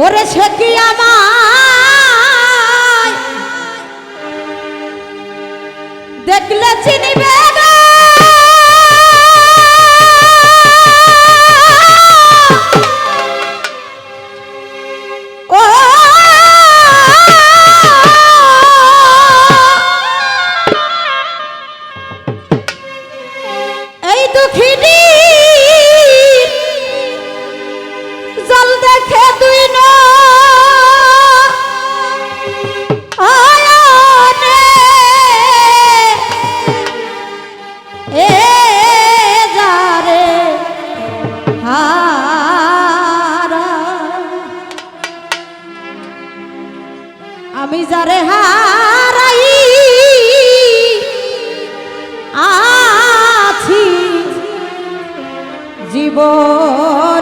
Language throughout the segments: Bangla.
ওরে সে আমায়? দেখলে চিনিবে দুঃখিনী আমি যারে হারাই আছি জীবন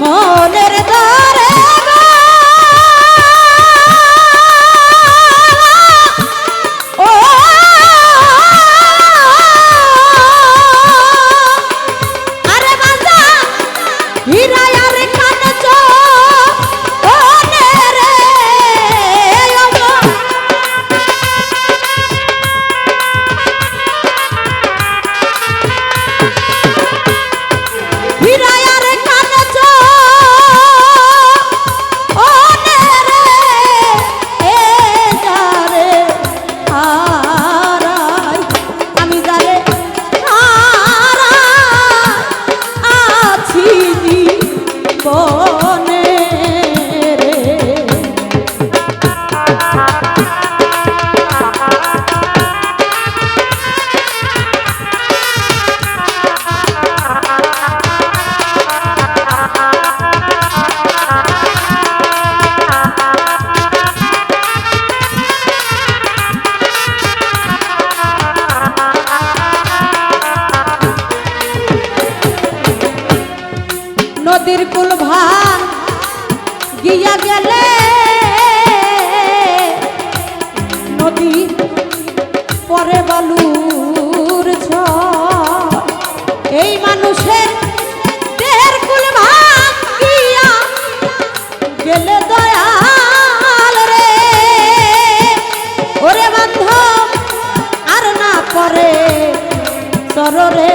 মনের দা নদীর কুল ভান গিয়া গেলে। নদী পরে বালুর। এই মানুষের দেহের কুল ভান গিয়া গেলে দয়াল রে। ওরে বান্ধব, আর না পরে সররে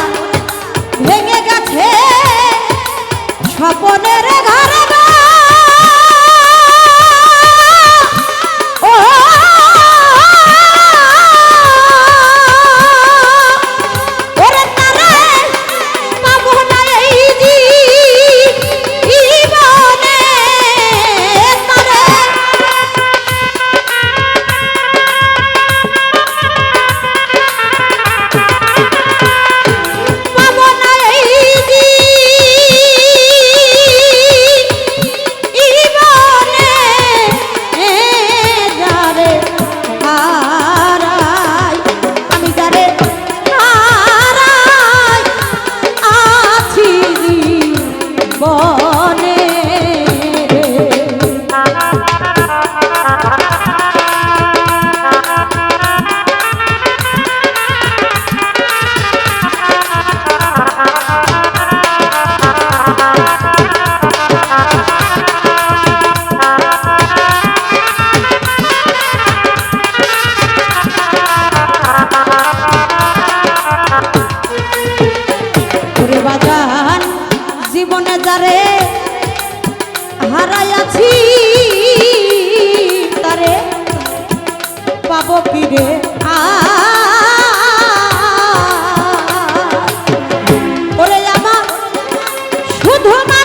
স্বপনের ঘরে ঘুমা